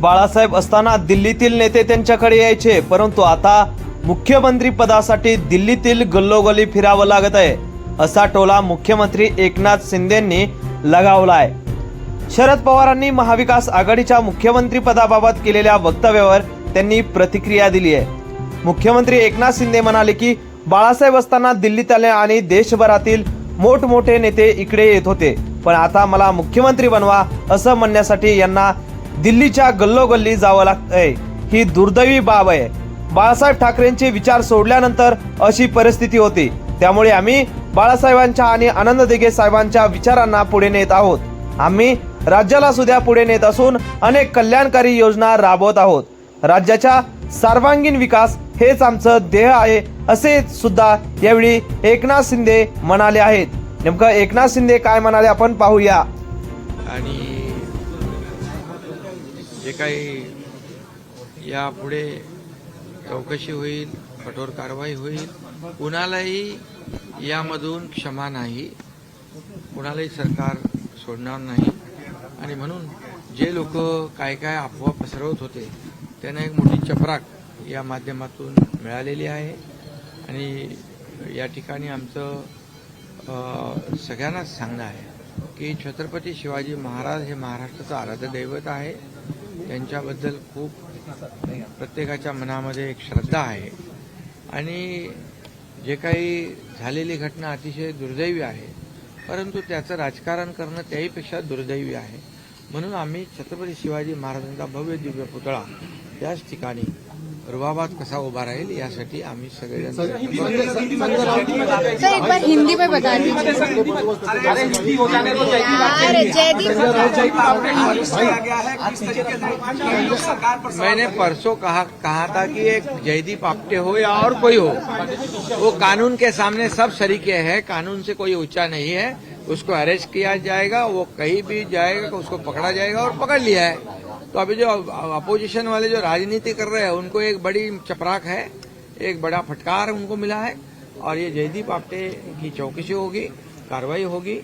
बाळासाहेब असताना दिल्लीतील नेते त्यांच्याकडे यायचे परंतु आता मुख्यमंत्री पदासाठी दिल्लीतील गल्लोगल्ली फिरावं लागत आहे असा टोला मुख्यमंत्री एकनाथ शिंदेंनी लगावलाय. शरद पवारांनी महाविकास आघाडीच्या मुख्यमंत्री पदाबाबत केलेल्या वक्तव्यावर त्यांनी प्रतिक्रिया दिली आहे. मुख्यमंत्री एकनाथ शिंदे म्हणाले की बाळासाहेब असताना दिल्लीत आले आणि देशभरातील मोठमोठे नेते इकडे येत होते पण आता मला मुख्यमंत्री बनवा असं म्हणण्यासाठी यांना दिल्लीच्या गल्लोगल्ली जावं लागतंय. ही दुर्दैवी बाब आहे. बाळासाहेब ठाकरेंचे विचार सोडल्यानंतर अशी परिस्थिती होती. त्यामुळे आम्ही बाळासाहेबांच्या आणि आनंद दिघे साहेबांच्या विचारांना पुढे नेत आहोत. आम्ही राज्याला सुद्धा पुढे नेत असून अनेक कल्याणकारी योजना राबवत आहोत. राज्याच्या सर्वांगीण विकास हेच आमचं ध्येय आहे असे सुद्धा यावेळी एकनाथ शिंदे म्हणाले आहेत. नेमकं एकनाथ शिंदे काय म्हणाले आपण पाहूया. आणि जे काही यापुढे चौकशी होईल कठोर कारवाई होईल कुणालाही यामधून क्षमा नाही कुणालाही सरकार सोडणार नाही. आणि म्हणून जे लोक काय काय अफवा पसरवत होते त्यांना एक मोठी चपराक या माध्यमातून मिळालेली आहे. आणि या ठिकाणी आमचं सगळ्यांनाच सांगणं आहे की छत्रपती शिवाजी महाराज हे महाराष्ट्राचं आराध्य दैवत आहे. त्यांच्याबद्दल खूप प्रत्येकाच्या मनामध्ये एक श्रद्धा आहे. आणि जे काही झालेली घटना अतिशय दुर्दैवी आहे परंतु त्याचं राजकारण करणं त्याहीपेक्षा दुर्दैवी आहे. म्हणून आम्ही छत्रपती शिवाजी महाराजांचा भव्य दिव्य पुतळा त्याच ठिकाणी रुबाबात कसा उभा राहील यासाठी आम्ही. सर एक बार हिंदी में बता दीजिए. यार जयदीप मैंने परसों कहा कहा था कि एक जयदीप आप्टे हो या और कोई हो। वो कानून के सामने सब सरीके हैं कानून से कोई ऊँचा नहीं है। उसको अरेस्ट किया जाएगा वो कहीं भी जाएगा उसको पकड़ा जाएगा और पकड़ लिया है। तो अभी जो अपोजिशन वाले जो राजनीति कर रहे हैं, उनको एक बड़ी चपराक है, एक बड़ा फटकार उनको मिला है, और ये जयदीप आप्टे की चौकसी होगी, कार्रवाई होगी,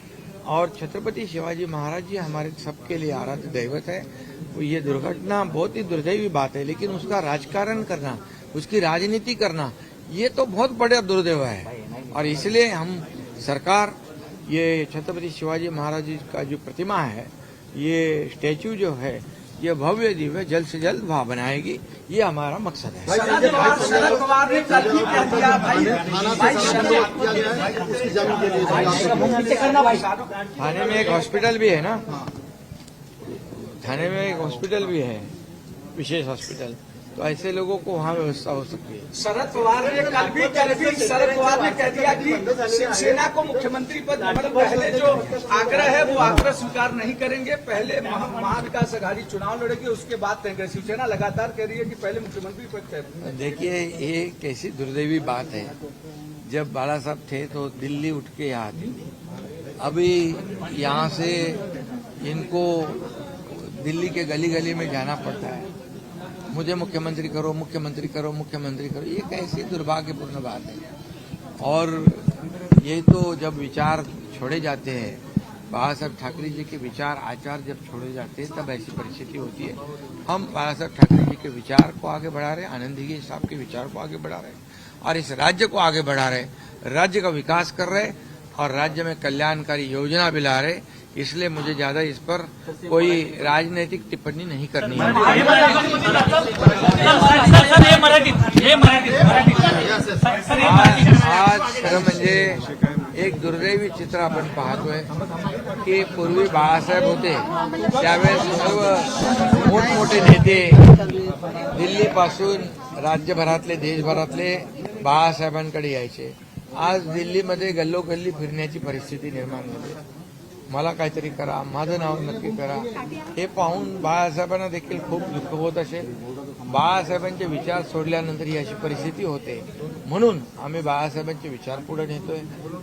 और छत्रपति शिवाजी महाराज जी हमारे सबके लिए आराध्य दैवत है। ये दुर्घटना बहुत ही दुर्दैवी बात है, लेकिन उसका राजकारण करना, उसकी राजनीति करना, ये तो बहुत बड़ा दुर्दैव है। और इसलिए हम सरकार, ये छत्रपति शिवाजी महाराज जी का जो प्रतिमा है, ये स्टैचू जो है ये भव्य दिव्य जल्द से जल्द वहाँ बनाएगी ये हमारा मकसद है ही थाने में एक हॉस्पिटल भी है ना थाने में एक हॉस्पिटल भी है विशेष हॉस्पिटल तो ऐसे लोगों को वहाँ व्यवस्था हो सकती है। शरद पवार ने कल भी कल भी शरद पवार ने कह दिया कि शिवसेना को मुख्यमंत्री पद मतलब पहले जो आग्रह है वो आग्रह स्वीकार नहीं करेंगे। पहले महाविकास आघाड़ी चुनाव लड़ेगी उसके बाद करेंगे शिवसेना लगातार कह रही है कि पहले मुख्यमंत्री पद। देखिए ये कैसी दुर्दैवी बात है। जब बाला साहब थे तो दिल्ली उठ के यहाँ थे। अभी यहाँ से इनको दिल्ली के गली गली में जाना पड़ता है। मुझे मुख्यमंत्री करो मुख्यमंत्री करो मुख्यमंत्री करो। ये कैसी दुर्भाग्यपूर्ण बात है। और ये तो जब विचार छोड़े जाते हैं बाला साहब ठाकरे जी के विचार, आचार जब छोड़े जाते हैं, तब ऐसी परिस्थिति होती है। हम बाला साहब ठाकरे जी के विचार को आगे बढ़ा रहे हैं, आनंद जी साहब के विचार को आगे बढ़ा रहे हैं, और इस राज्य को आगे बढ़ा रहे राज्य का विकास कर रहे और राज्य में कल्याणकारी योजना भी ला रहे इसलिए मुझे ज्यादा इस पर कोई राजनीतिक टिप्पणी नहीं करनी है। आज खरं म्हणजे एक दुर्दैवी चित्र आपण पाहतोय की पूर्वी बाळासाहेब होते. त्यावेळेस सर्व मोठमोठे नेते दिल्लीपासून राज्यभरातले देशभरातले बाळासाहेबांकडे यायचे. आज दिल्लीमध्ये गल्लोगल्ली फिरण्याची परिस्थिती निर्माण झाली. मला काहीतरी करा माझं नाव नक्की करा. हे पाहून बाळासाहेबांना देखील खूप दुःख होत असेल बाळासाहेबांचे विचार सोडल्यानंतर ही अशी परिस्थिती होते. म्हणून आम्ही बाळासाहेबांचे विचार पुढे नेतोय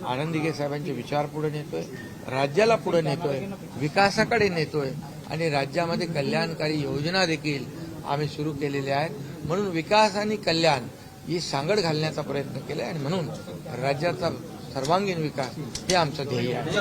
आनंदीगे साहेबांचे विचार पुढे नेतोय राज्याला पुढे नेतोय विकासाकडे नेतोय आणि राज्यामध्ये कल्याणकारी योजना देखील आम्ही सुरू केलेल्या आहेत. म्हणून विकास आणि कल्याण ही सांगड घालण्याचा प्रयत्न केलाय आणि म्हणून राज्याचा सर्वांगीण विकास हे आमचं ध्येय आहे.